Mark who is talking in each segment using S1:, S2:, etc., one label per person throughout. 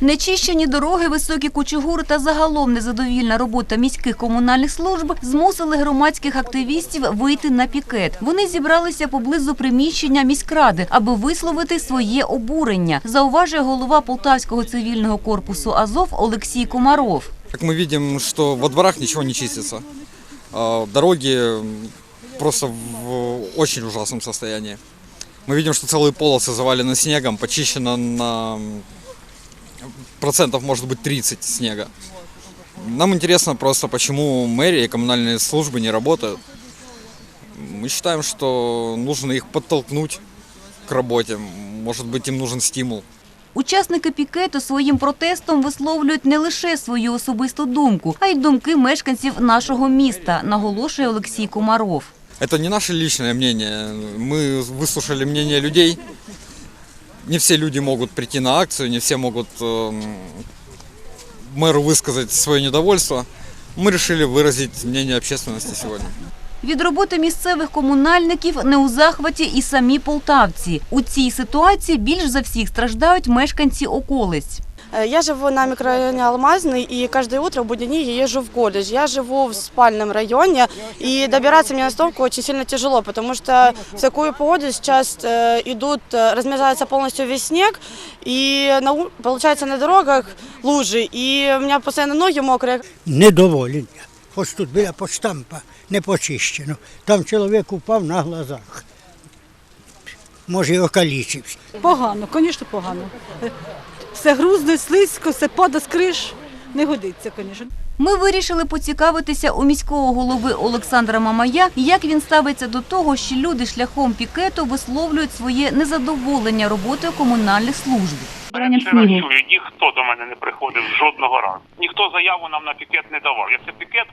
S1: Нечищені дороги, високі кучугури та загалом незадовільна робота міських комунальних служб змусили громадських активістів вийти на пікет. Вони зібралися поблизу приміщення міськради, аби висловити своє обурення, зауважує голова Полтавського цивільного корпусу Азов Олексій Комаров.
S2: Как мы видим, что во дворах ничего не чистится. А, Дороги м, просто в очень ужасном состоянии. Мы видим, что целые полосы завалены снегом, почищено на м, процентов, может быть, 30 снега. Нам интересно просто, почему мэрия и коммунальные службы не работают. Мы считаем, что нужно их подтолкнуть к работе. Может быть, им нужен стимул.
S1: Учасники пікету своїм протестом висловлюють не лише свою особисту думку, а й думки мешканців нашого міста, наголошує Олексій Комаров.
S2: Это не наше личное мнение. Мы выслушали мнение людей. Не все люди могут прийти на акцию, не все могут эм, мэру высказать свое недовольство. Мы решили выразить мнение общественности сегодня.
S1: Від роботи місцевих комунальників не у захваті і самі полтавці. У цій ситуації більш за всіх страждають мешканці околиць.
S3: Э, Я живу на микрорайоне Алмазный, и каждое утро в будние дни я езжу в колледж. Я живу в спальном районе, и добираться мне на остановку очень сильно тяжело, потому что в такую погоду сейчас э, идут, э, размерзается полностью весь снег, и на, у- получается на дорогах лужи, и у меня постоянно ноги мокрые.
S4: недоволення. Хоч тут біля поштампа не почищено. Там чоловік упав на глазах. Може, і окалічився.
S5: Погано, звісно, погано. Все грузне, слизько, все падає з криш. Не годиться, звісно.
S1: Ми вирішили поцікавитися у міського голови Олександра Мамая, як він ставиться до того, що люди шляхом пікету висловлюють своє незадоволення роботою комунальних служб.
S6: Ніхто до мене не приходив жодного разу. Ніхто заяву нам на пікет не давав. Якщо пікет,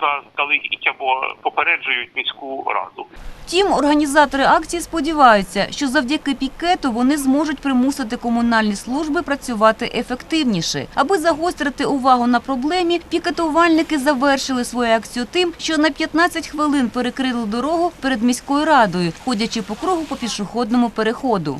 S6: заздалегідь або попереджують міську раду.
S1: Втім, організатори акції сподіваються, що завдяки пікету вони зможуть примусити комунальні служби працювати ефективніше. Аби загострити увагу на проблемі, пікетувальники завершили свою акцію тим, що на 15 хвилин перекрили дорогу перед міською радою, ходячи по кругу по пішохідному переходу.